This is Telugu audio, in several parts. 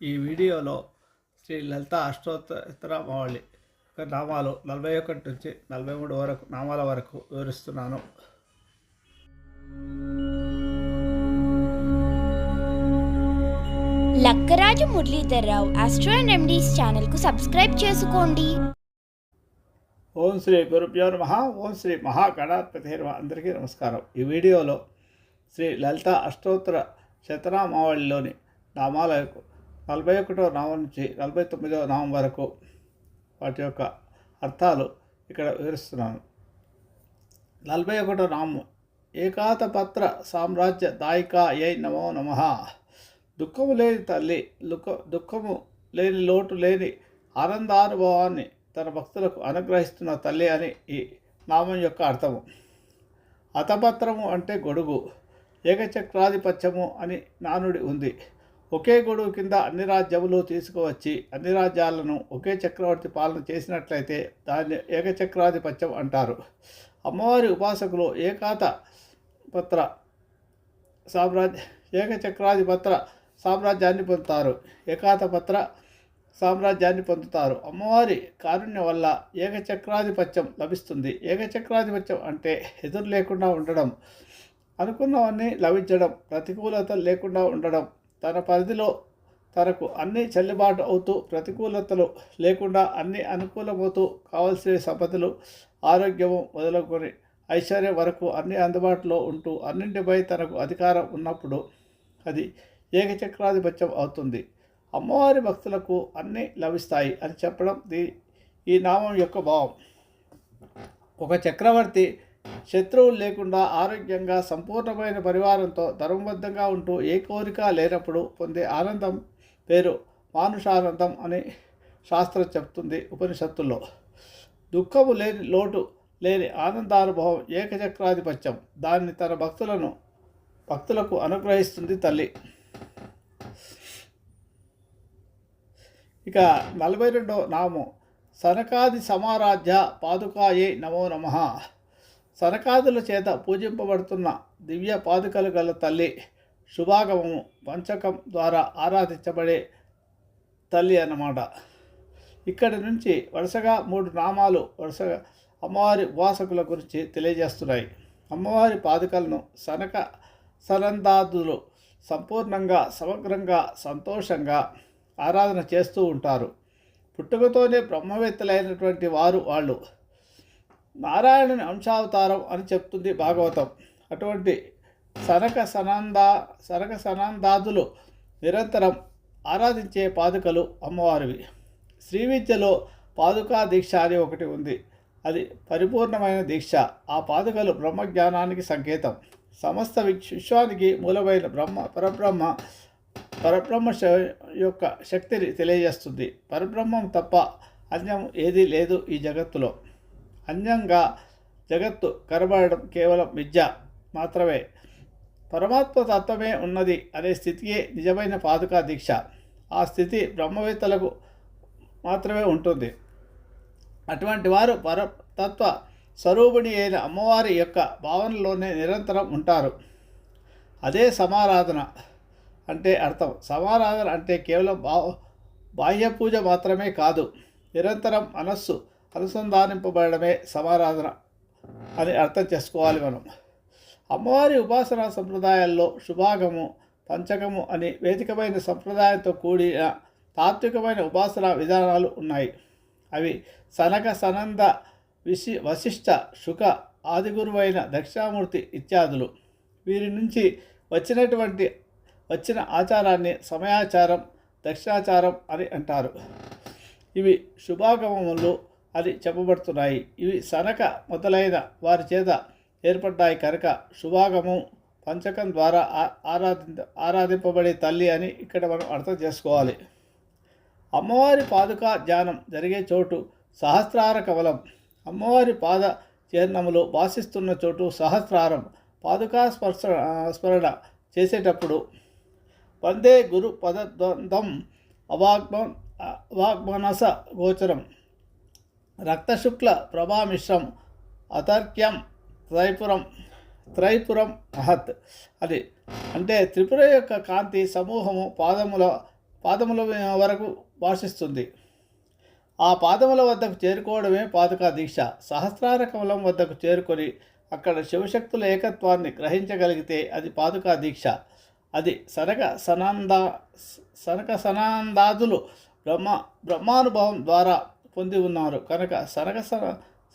ఈ వీడియోలో శ్రీ లలిత అష్టోత్తరమావళి యొక్క నామాలు నలభై ఒకటి నుంచి నలభై మూడు వరకు నామాల వరకు వివరిస్తున్నాను. Lakkaraju Muralidharrao astro and remedies ఛానల్కు సబ్స్క్రైబ్ చేసుకోండి. ఓం శ్రీ గురుభ్యో నమ. ఓం శ్రీ మహాగణాధిపతి నమ అందరికీ నమస్కారం. ఈ వీడియోలో శ్రీ లలిత అష్టోత్తర శతనామావళిలోని నామాల యొక్క నలభై ఒకటో నామం నుంచి నలభై తొమ్మిదవ నామం వరకు వాటి యొక్క అర్థాలు ఇక్కడ వివరిస్తున్నాను. నలభై ఒకటో నామం ఏకాతపత్ర సామ్రాజ్య దాయిక ఏ నమో నమ. దుఃఖము లేని తల్లి దుఃఖ దుఃఖము లేని లోటు లేని ఆనందానుభవాన్ని తన భక్తులకు అనుగ్రహిస్తున్న తల్లి అని ఈ నామం యొక్క అర్థము. అతపత్రము అంటే గొడుగు ఏకచక్రాధిపత్యము అని నానుడి ఉంది. ఒకే గొడుగు కింద అన్ని రాజ్యములు తీసుకువచ్చి అన్ని రాజ్యాలను ఒకే చక్రవర్తి పాలన చేసినట్లయితే దాన్ని ఏకచక్రాధిపత్యం అంటారు. అమ్మవారి ఉపాసకులు ఏకాత పత్ర సామ్రాజ్య ఏకచక్రాధిపత్ర సామ్రాజ్యాన్ని పొందుతారు. ఏకాతపత్ర సామ్రాజ్యాన్ని పొందుతారు. అమ్మవారి కారుణ్యం వల్ల ఏకచక్రాధిపత్యం లభిస్తుంది. ఏకచక్రాధిపత్యం అంటే ఎదురు లేకుండా ఉండడం అనుకున్నవన్నీ లభించడం ప్రతికూలత లేకుండా ఉండడం తన పరిధిలో తనకు అన్ని చెల్లుబాటు అవుతూ ప్రతికూలతలు లేకుండా అన్ని అనుకూలమవుతూ కావలసిన సంపదలు ఆరోగ్యము మొదలుకొని ఐశ్వర్యం వరకు అన్ని అందుబాటులో ఉంటూ అన్నింటిపై తనకు అధికారం ఉన్నప్పుడు అది ఏకచక్రాధిపత్యం అవుతుంది. అమ్మవారి భక్తులకు అన్నీ లభిస్తాయి అని చెప్పడం దీ ఈ నామం యొక్క భావం. ఒక చక్రవర్తి శత్రువులు లేకుండా ఆరోగ్యంగా సంపూర్ణమైన పరివారంతో ధర్మబద్ధంగా ఉంటూ ఏ కోరిక లేనప్పుడు పొందే ఆనందం పేరు మానుషానందం అని శాస్త్రం చెప్తుంది ఉపనిషత్తుల్లో. దుఃఖము లేని లోటు లేని ఆనందానుభవం ఏకచక్రాధిపత్యం. దాన్ని తన భక్తులను భక్తులకు అనుగ్రహిస్తుంది తల్లి. ఇక నలభై రెండో నామం. సనకాది సమారాధ్య పాదుకాయే నమో నమ. సనకాదుల చేత పూజింపబడుతున్న దివ్య పాదుకలు గల తల్లి శుభాగమము పంచకం ద్వారా ఆరాధించబడే తల్లి అన్నమాట. ఇక్కడి నుంచి వరుసగా మూడు నామాలు వరుసగా అమ్మవారి ఉపాసకుల గురించి తెలియజేస్తున్నాయి. అమ్మవారి పాదుకలను సనక సనందాదులు సంపూర్ణంగా సమగ్రంగా సంతోషంగా ఆరాధన చేస్తూ ఉంటారు. పుట్టుకతోనే బ్రహ్మవేత్తలైనటువంటి వారు వాళ్ళు నారాయణుని అంశావతారం అని చెప్తుంది భాగవతం. అటువంటి సనక సనందా సనక సనందాదులు నిరంతరం ఆరాధించే పాదుకలు అమ్మవారివి. శ్రీ విద్యలో పాదుకా దీక్ష అని ఒకటి ఉంది. అది పరిపూర్ణమైన దీక్ష. ఆ పాదుకలు బ్రహ్మజ్ఞానానికి సంకేతం. సమస్త విశ్వానికి మూలమైన బ్రహ్మ పరబ్రహ్మ పరబ్రహ్మ యొక్క శక్తిని తెలియజేస్తుంది. పరబ్రహ్మం తప్ప అన్యం ఏదీ లేదు ఈ జగత్తులో. అన్యంగా జగత్తు కనబడడం కేవలం విద్య మాత్రమే. పరమాత్మ తత్వమే ఉన్నది అనే స్థితియే నిజమైన పాదుకా దీక్ష. ఆ స్థితి బ్రహ్మవేత్తలకు మాత్రమే ఉంటుంది. అటువంటి వారు పరతత్వ స్వరూపిణి అయిన అమ్మవారి యొక్క భావనలోనే నిరంతరం ఉంటారు. అదే సమారాధన అంటే అర్థం. సమారాధన అంటే కేవలం బా బాహ్య పూజ మాత్రమే కాదు. నిరంతరం మనస్సు అనుసంధానింపబడమే సమారాధన అని అర్థం చేసుకోవాలి మనం. అమ్మవారి ఉపాసన సంప్రదాయాల్లో శుభాగము పంచకము అని వేదికమైన సంప్రదాయంతో కూడిన తాత్వికమైన ఉపాసనా విధానాలు ఉన్నాయి. అవి సనక సనంద విశి వశిష్ట శుక ఆదిగురువైన దక్షిణామూర్తి ఇత్యాదులు. వీరి నుంచి వచ్చినటువంటి వచ్చిన ఆచారాన్ని సమయాచారం దక్షిణాచారం అని అంటారు. ఇవి శుభాగమములు అని చెప్పబడుతున్నాయి. ఇవి సనక మొదలైన వారి చేత ఏర్పడ్డాయి కనుక శుభాగమం పంచకం ద్వారా ఆరాధి ఆరాధింపబడే తల్లి అని ఇక్కడ మనం అర్థం చేసుకోవాలి. అమ్మవారి పాదుకా ధ్యానం జరిగే చోటు సహస్రార కవలం అమ్మవారి పాద చిహ్నములు వాసిస్తున్న చోటు సహస్రారం. పాదుకా స్పర్శ స్మరణ చేసేటప్పుడు వందే గురు పదద్వందం అవాగ్మ అవాగ్మనస గోచరం. రక్తశుక్ల ప్రభామిశ్రం అతర్క్యం త్రైపురం త్రైపురం మహత్ అది అంటే త్రిపుర యొక్క కాంతి సమూహము పాదముల పాదముల వరకు భాషిస్తుంది ఆ పాదముల వద్దకు చేరుకోవడమే పాదుకా దీక్ష. సహస్రార కమలం వద్దకు చేరుకొని అక్కడ శివశక్తుల ఏకత్వాన్ని గ్రహించగలిగితే అది పాదుకా దీక్ష. అది సనక సనాంద సనక సనాందాదులు బ్రహ్మ బ్రహ్మానుభవం ద్వారా పొంది ఉన్నారు. కనుక సనక సన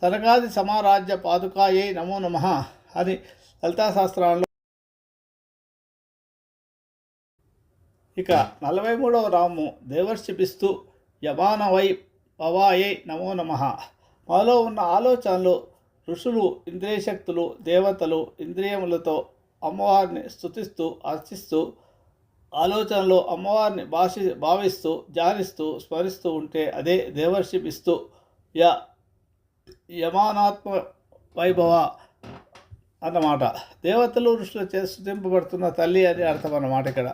సనకాది సమారాజ్య పాదుకాయే నమో నమః అని లలితాశాస్త్రాల్లో ఇక నలభై మూడవ రాము దేవర్షిపిస్తూ యమానవై పవాయే నమో నమ. మాలో ఉన్న ఆలోచనలు ఋషులు ఇంద్రియశక్తులు దేవతలు ఇంద్రియములతో అమ్మవారిని స్తుతిస్తూ అర్చిస్తూ ఆలోచనలో అమ్మవారిని భాషి భావిస్తూ ధ్యానిస్తూ స్మరిస్తూ ఉంటే అదే దేవర్షిపిస్తూ య యమానాత్మ వైభవ అన్నమాట. దేవతలు ఋషుల చే తల్లి అని అర్థం అన్నమాట ఇక్కడ.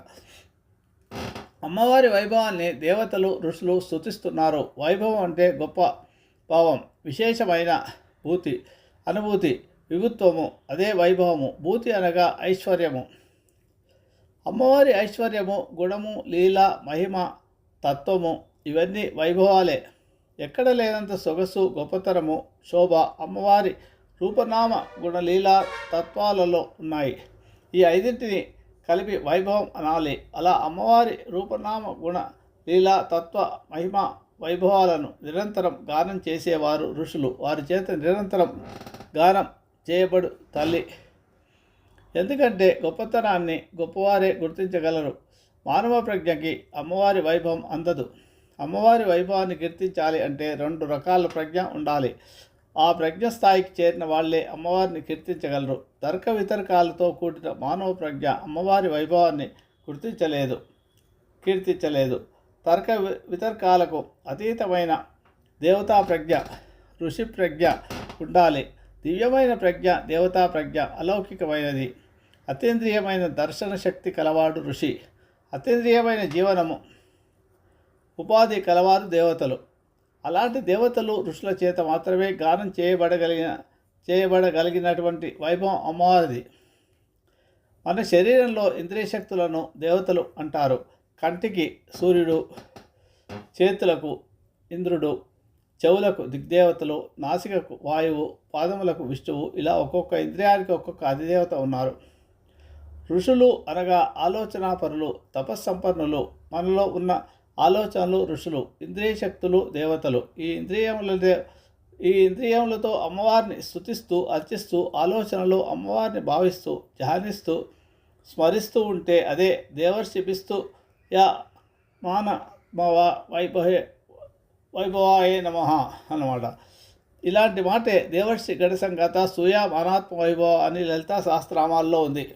అమ్మవారి వైభవాన్ని దేవతలు ఋషులు స్థుతిస్తున్నారు వైభవం అంటే గొప్ప భావం విశేషమైన భూతి అనుభూతి విభుత్వము అదే వైభవము. భూతి అనగా ఐశ్వర్యము. అమ్మవారి ఐశ్వర్యము గుణము లీల మహిమ తత్వము ఇవన్నీ వైభవాలే. ఎక్కడ లేనంత సొగసు గొప్పతరము శోభ అమ్మవారి రూపనామ గుణలీల తత్వాలలో ఉన్నాయి. ఈ ఐదింటిని కలిపి వైభవం అనాలి. అలా అమ్మవారి రూపనామ గుణ లీల తత్వ మహిమ వైభవాలను నిరంతరం గానం చేసేవారు ఋషులు. వారి చేత నిరంతరం గానం చేయబడు తల్లి. ఎందుకంటే గొప్పతనాన్ని గొప్పవారే గుర్తించగలరు. మానవ ప్రజ్ఞకి అమ్మవారి వైభవం అందదు. అమ్మవారి వైభవాన్ని కీర్తించాలి అంటే రెండు రకాల ప్రజ్ఞ ఉండాలి. ఆ ప్రజ్ఞ స్థాయికి చేరిన వాళ్ళే అమ్మవారిని కీర్తించగలరు. తర్క వితర్కాలతో కూడిన మానవ ప్రజ్ఞ అమ్మవారి వైభవాన్ని గుర్తించలేదు కీర్తించలేదు. తర్క వితర్కాలకు అతీతమైన దేవతా ప్రజ్ఞ ఋషి ప్రజ్ఞ ఉండాలి. దివ్యమైన ప్రజ్ఞ దేవతా ప్రజ్ఞ అలౌకికమైనది. అతీంద్రియమైన దర్శన శక్తి కలవాడు ఋషి. అతీంద్రియమైన జీవనము. ఉపాధి కలవారు దేవతలు. అలాంటి దేవతలు ఋషుల చేత మాత్రమే గానం చేయబడగలిగిన చేయబడగలిగినటువంటి వైభవం అమ్మవారిది. మన శరీరంలో ఇంద్రియ శక్తులను దేవతలు అంటారు. కంటికి సూర్యుడు చేతులకు ఇంద్రుడు చెవులకు దిగ్దేవతలు నాసికకు వాయువు పాదములకు విష్ణువు ఇలా ఒక్కొక్క ఇంద్రియానికి ఒక్కొక్క అధిదేవత ఉన్నారు. ఋషులు అనగా ఆలోచనాపరులు తపస్సంపన్నులు. మనలో ఉన్న ఆలోచనలు ఋషులు ఇంద్రియ శక్తులు దేవతలు. ఈ ఇంద్రియముల దే ఈ ఇంద్రియములతో అమ్మవారిని స్థుతిస్తూ అర్చిస్తూ ఆలోచనలు అమ్మవారిని భావిస్తూ ధ్యానిస్తూ స్మరిస్తూ ఉంటే అదే దేవర్షిపిస్తూ యా మాన మవ వైభవే వైభవాయే నమ అన్నమాట. ఇలాంటి మాటే దేవర్షి గణ సంగత సూయ మానాత్మ వైభవ అని లలితా శాస్త్రామాల్లో ఉంది.